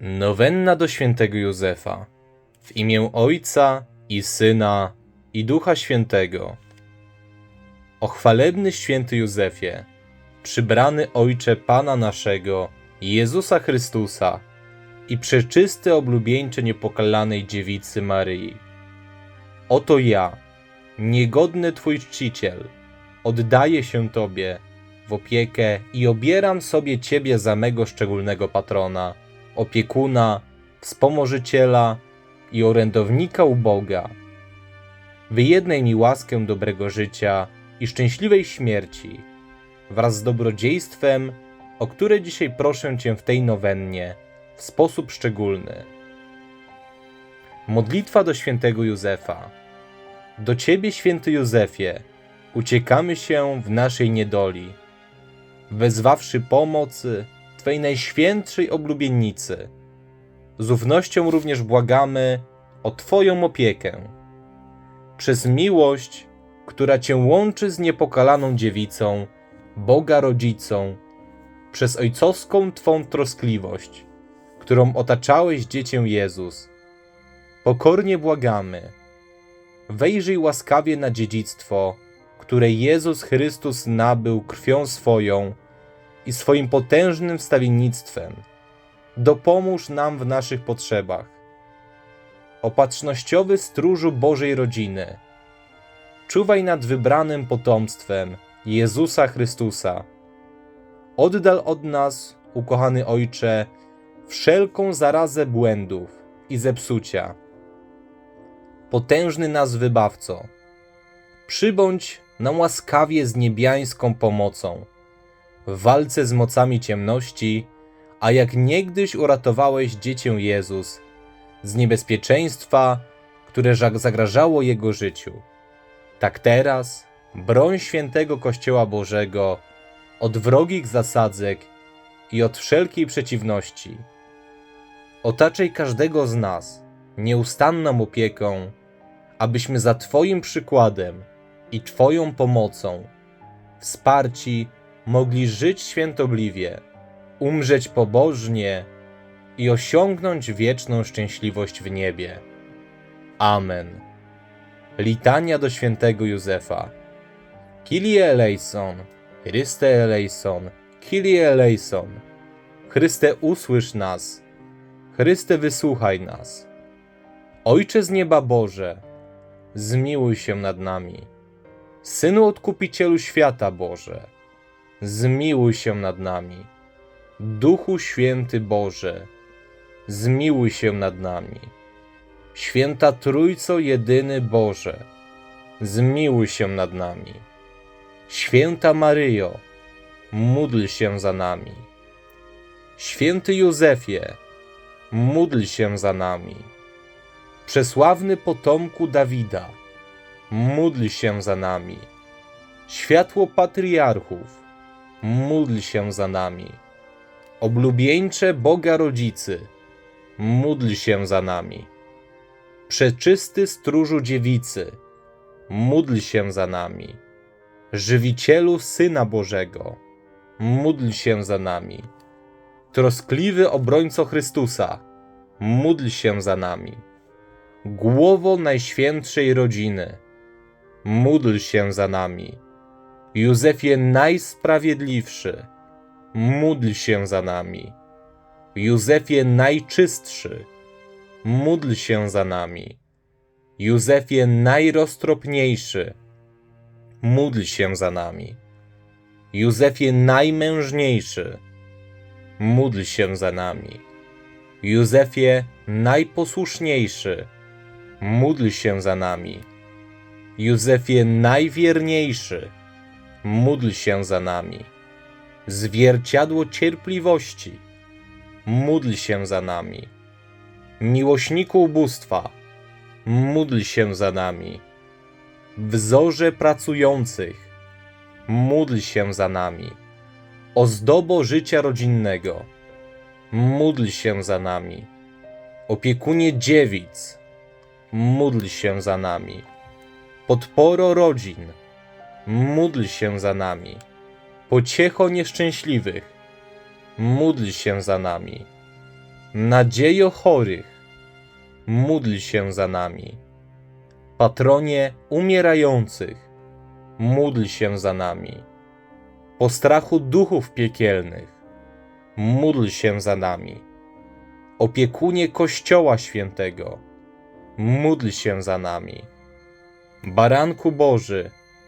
Nowenna do świętego Józefa. W imię Ojca i Syna i Ducha Świętego. O chwalebny święty Józefie, przybrany Ojcze Pana naszego, Jezusa Chrystusa i przeczysty oblubieńcze niepokalanej dziewicy Maryi. Oto ja, niegodny Twój czciciel, oddaję się Tobie w opiekę i obieram sobie Ciebie za mego szczególnego patrona, opiekuna, wspomożyciela i orędownika u Boga. Wyjednaj mi łaskę dobrego życia i szczęśliwej śmierci, wraz z dobrodziejstwem, o które dzisiaj proszę Cię w tej nowennie, w sposób szczególny. Modlitwa do świętego Józefa. Do Ciebie, święty Józefie, uciekamy się w naszej niedoli, wezwawszy pomocy Twej najświętszej oblubieńnicy. Z ufnością również błagamy o Twoją opiekę. Przez miłość, która Cię łączy z niepokalaną dziewicą, Boga rodzicą, przez ojcowską Twą troskliwość, którą otaczałeś dziecię Jezus, pokornie błagamy. Wejrzyj łaskawie na dziedzictwo, które Jezus Chrystus nabył krwią swoją i swoim potężnym wstawiennictwem. Dopomóż nam w naszych potrzebach. Opatrznościowy stróżu Bożej rodziny, czuwaj nad wybranym potomstwem Jezusa Chrystusa. Oddal od nas, ukochany Ojcze, wszelką zarazę błędów i zepsucia. Potężny nas wybawco, przybądź nam łaskawie z niebiańską pomocą w walce z mocami ciemności, a jak niegdyś uratowałeś dziecię Jezus z niebezpieczeństwa, które zagrażało jego życiu. Tak teraz broń świętego Kościoła Bożego od wrogich zasadzek i od wszelkiej przeciwności. Otaczaj każdego z nas nieustanną opieką, abyśmy za Twoim przykładem i Twoją pomocą, wsparci, mogli żyć świętobliwie, umrzeć pobożnie i osiągnąć wieczną szczęśliwość w niebie. Amen. Litania do świętego Józefa. Kyrie eleison, Chryste eleison, Kyrie eleison. Chryste usłysz nas, Chryste wysłuchaj nas. Ojcze z nieba Boże, zmiłuj się nad nami. Synu Odkupicielu świata Boże, zmiłuj się nad nami. Duchu Święty Boże, zmiłuj się nad nami. Święta Trójco Jedyny Boże, zmiłuj się nad nami. Święta Maryjo, módl się za nami. Święty Józefie, módl się za nami. Przesławny potomku Dawida, módl się za nami. Światło patriarchów, módl się za nami. Oblubieńcze Boga Rodzicy, módl się za nami. Przeczysty stróżu dziewicy, módl się za nami. Żywicielu Syna Bożego, módl się za nami. Troskliwy obrońco Chrystusa, módl się za nami. Głowo Najświętszej Rodziny, módl się za nami. Józefie Najsprawiedliwszy, módl się za nami. Józefie Najczystszy, módl się za nami. Józefie Najroztropniejszy, módl się za nami. Józefie Najmężniejszy, módl się za nami. Józefie Najposłuszniejszy, módl się za nami. Józefie Najwierniejszy, módl się za nami. Zwierciadło cierpliwości, módl się za nami. Miłośniku ubóstwa, módl się za nami. Wzorze pracujących, módl się za nami. Ozdobo życia rodzinnego, módl się za nami. Opiekunie dziewic, módl się za nami. Podporo rodzin, módl się za nami. Pociecho nieszczęśliwych, módl się za nami. nadziejo chorych, módl się za nami. Patronie umierających, módl się za nami. Postrachu duchów piekielnych, módl się za nami. Opiekunie Kościoła Świętego, módl się za nami. Baranku Boży,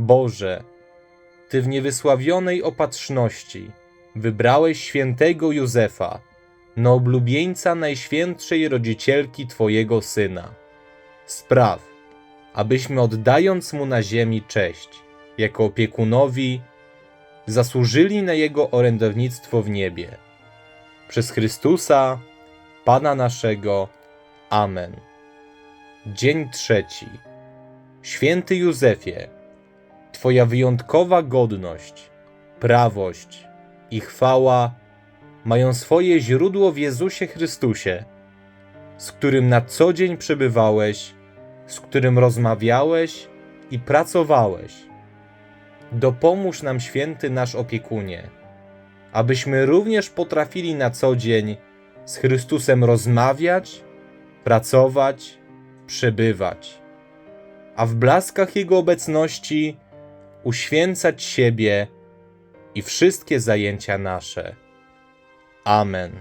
Boże, Ty w niewysławionej opatrzności wybrałeś świętego Józefa na oblubieńca najświętszej rodzicielki Twojego Syna. Spraw, abyśmy oddając Mu na ziemi cześć, jako opiekunowi, zasłużyli na Jego orędownictwo w niebie. Przez Chrystusa, Pana naszego. Amen. Dzień trzeci. Święty Józefie, Twoja wyjątkowa godność, prawość i chwała mają swoje źródło w Jezusie Chrystusie, z którym na co dzień przebywałeś, z którym rozmawiałeś i pracowałeś. Dopomóż nam, święty nasz opiekunie, abyśmy również potrafili na co dzień z Chrystusem rozmawiać, pracować, przebywać a w blaskach Jego obecności uświęcać siebie i wszystkie zajęcia nasze. Amen.